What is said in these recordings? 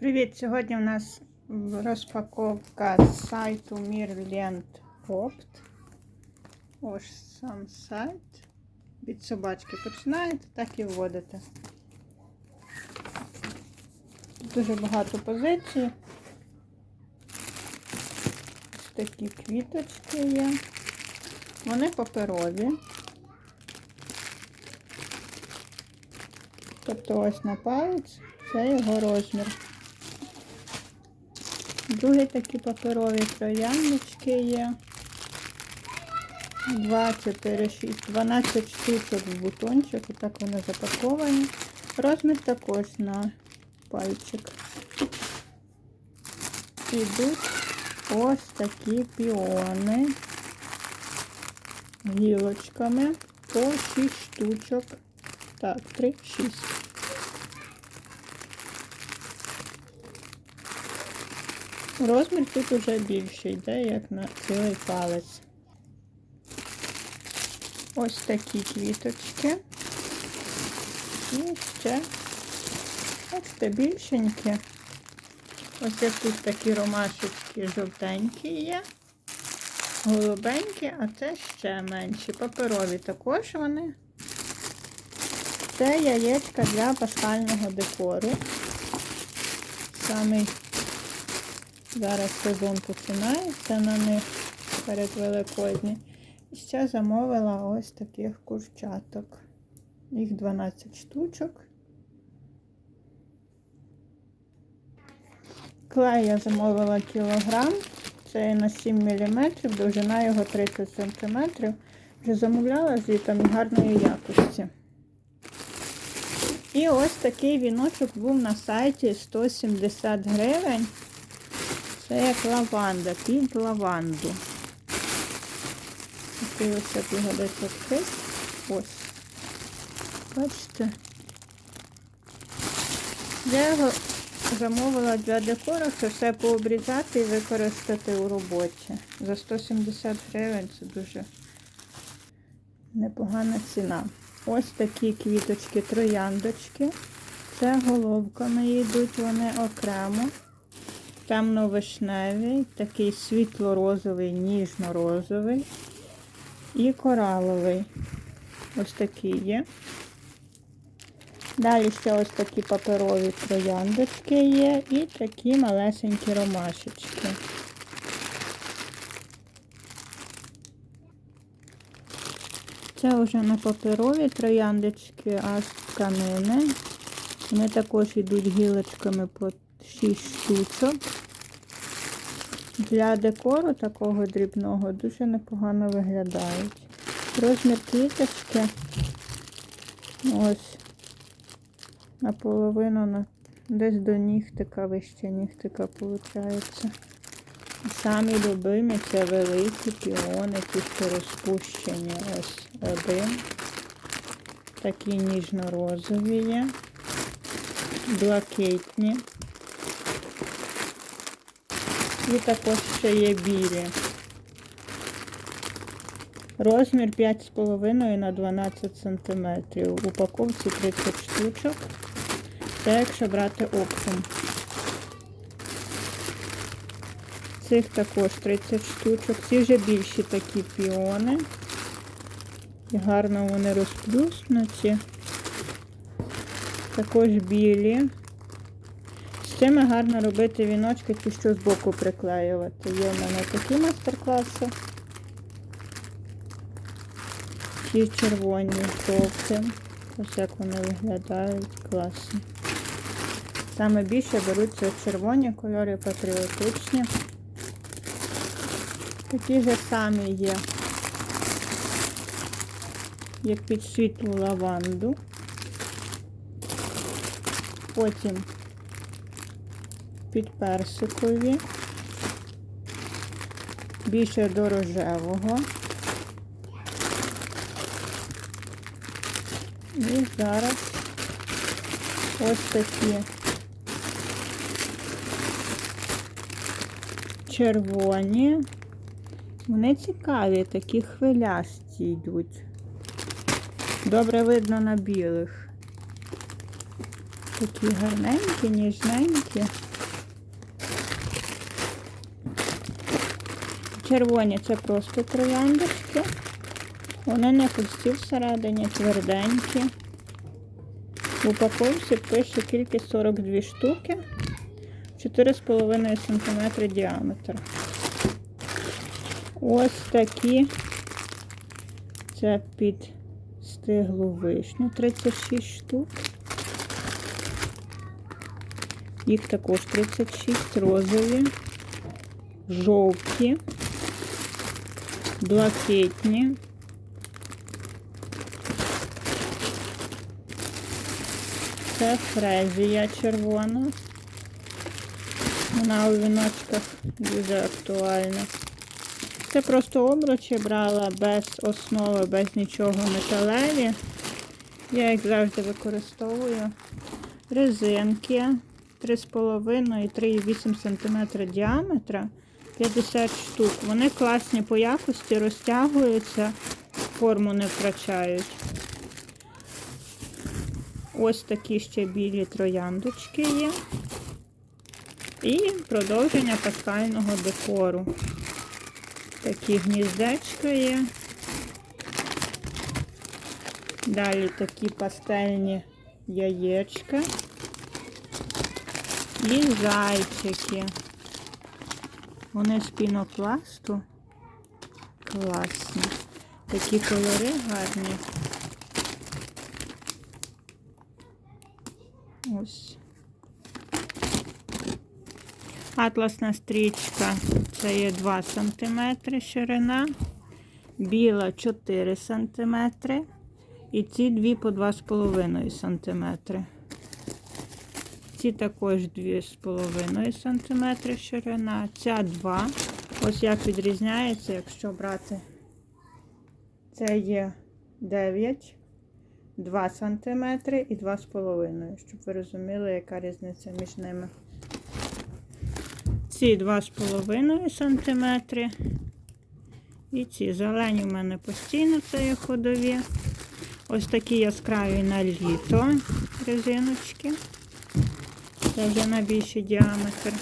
Привіт! Сьогодні у нас розпаковка з сайту Mirland Opt. Ось сам сайт. Від собачки починаєте, так і вводите. Дуже багато позицій. Ось такі квіточки є. Вони паперові. Тобто ось на палець це його розмір. Другі такі паперові трояночки є. 2, 4, 6, 12 штучок в бутончик. Отак вони запаковані. Розмір також на пальчик. Ідуть ось такі піони гілочками по 6 штучок. Так, 3, 6. Розмір тут уже більший, йде, як на цілий палець. Ось такі квіточки. І ще бачите, більшенькі. Ось як тут такі ромашечки жовтенькі є, голубенькі, а це ще менші. Паперові також вони. Це яєчка для пасхального декору. Самий Зараз сезон починається на них перед Великодні. І ще замовила ось таких курчаток. Їх 12 штучок. Клей я замовила кілограм. Це на 7 мм, довжина його 30 см. Вже замовляла з звітом гарної якості. І ось такий віночок був на сайті 170 гривень. Це як лаванда, під лаванду. Такий ось як десь відкрити. Ось. Бачите? Я його замовила для декору, це все пообрізати і використати у роботі. За 170 гривень це дуже непогана ціна. Ось такі квіточки, трояндочки. Це головками йдуть вони окремо темно-вишневий, такий світло-розовий, ніжно-розовий і кораловий. Ось такий є. Далі ще ось такі паперові трояндочки є і такі малесенькі ромашечки. Це вже на паперові трояндочки, а з тканини. Вони також йдуть гілочками по 6 штучок. Для декору такого дрібного дуже непогано виглядають. Розмір квіточки ось наполовину на, десь до нігтика, вище нігтика виходить. Самі любимі це великі піони, ті, що розпущені. Ось один. Такі ніжно-розові є, блакитні. І також ще є білі. Розмір 5,5 на 12 см. В упаковці 30 штучок. Це якщо брати оптом. Цих також 30 штучок. Ці вже більші такі піони. І гарно вони розплюснуті. Також білі. З цими гарно робити віночки, ті, що збоку приклеювати. Є в мене такі майстер-класи. Ті червоні жовті. Ось як вони виглядають, класно. Саме більше беруться червоні кольори, патріотичні. Такі ж самі є, як під світлу лаванду. Потім під персикові, більше до рожевого. І зараз ось такі червоні. Вони цікаві, такі хвилясті йдуть. Добре видно на білих. Такі гарненькі, ніжненькі. Червоні це просто трояндочки. Вони не пусті всередині, тверденькі. В упаковці пише кількість 42 штуки, 4,5 см діаметр. Ось такі. Це під стиглу вишню 36 штук. Їх також 36 розові, жовті, блакитні. Це фрезія червона. Вона у віночках дуже актуальна. Це просто обручі брала без основи, без нічого металеві. Я їх завжди використовую. Резинки 3,5 і 3,8 см діаметра. 50 штук. Вони класні по якості, розтягуються, форму не втрачають. Ось такі ще білі трояндочки є. І продовження паскального декору. Такі гніздечка є. Далі такі пастельні яєчка. І зайчики. Вони з пінопласту. Класні. Такі кольори гарні. Ось. Атласна стрічка це є 2 см ширина, біла 4 см і ці дві по 2,5 см. Ці також 2,5 см ширина, ця 2 Ось як відрізняється, якщо брати. Це є 9, 2 см і 2,5 щоб ви розуміли, яка різниця між ними. Ці 2,5 см. І ці зелені в мене постійно це є ходові. Ось такі яскраві на літо резиночки. Це вже на більший діаметр.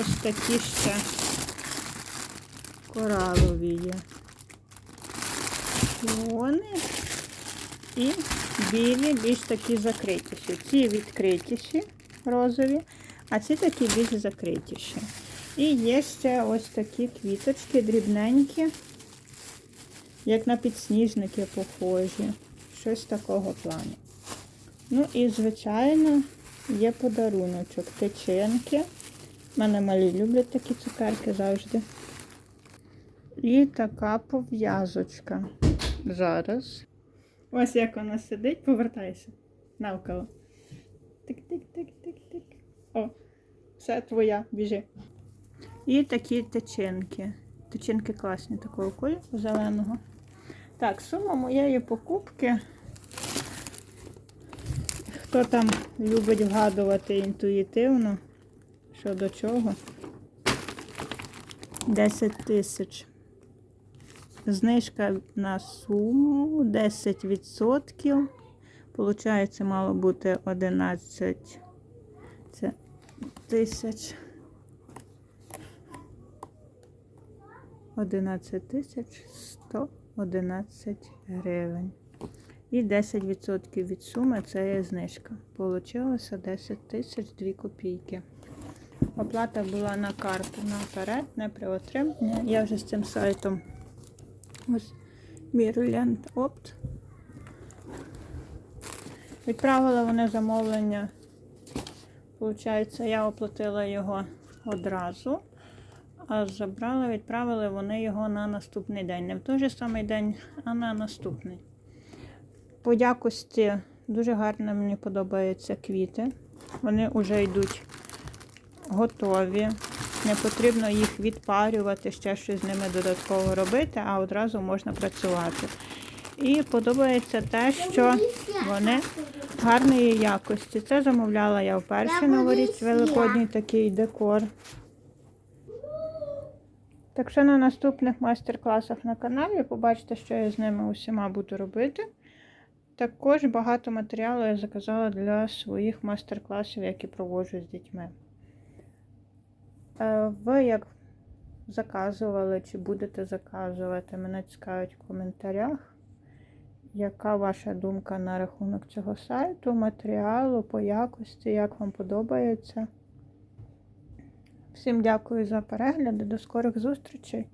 Ось такі ще коралові є. Вони і білі, більш такі закритіші. Ці відкритіші розові, а ці такі більш закритіші. І є ще ось такі квіточки дрібненькі, як на підсніжники похожі. Щось такого плану. Ну і, звичайно, є подаруночок. Теченки. У мене малі люблять такі цукерки завжди. І така пов'язочка. Зараз. Ось як вона сидить, повертайся навколо. Тик-тик-тик-тик-тик. О, все твоя, біжи. І такі течинки. Течинки класні такого кольору зеленого. Так, сума моєї покупки. Хто там любить вгадувати інтуїтивно, що до чого? 10 тисяч. Знижка на суму 10%. Получається, мало бути 11 тисяч. 11 тисяч 111 гривень. І 10% від суми це є знижка. Получилося 10 тисяч 2 копійки. Оплата була на карту наперед, не при отриманні. Я вже з цим сайтом ось Opt. Відправили вони замовлення. Получається, я оплатила його одразу, а забрали, відправили вони його на наступний день. Не в той же самий день, а на наступний. По якості дуже гарно мені подобаються квіти. Вони вже йдуть готові. Не потрібно їх відпарювати, ще щось з ними додатково робити, а одразу можна працювати. І подобається те, що вони гарної якості. Це замовляла я вперше новоріч, великодній такий декор. Так що на наступних майстер-класах на каналі побачите, що я з ними усіма буду робити. Також багато матеріалу я заказала для своїх майстер-класів, які проводжу з дітьми. Е, Ви, як заказували чи будете заказувати. Мене цікавить в коментарях. Яка ваша думка на рахунок цього сайту, матеріалу, по якості, як вам подобається? Всім дякую за перегляд, до скорих зустрічей!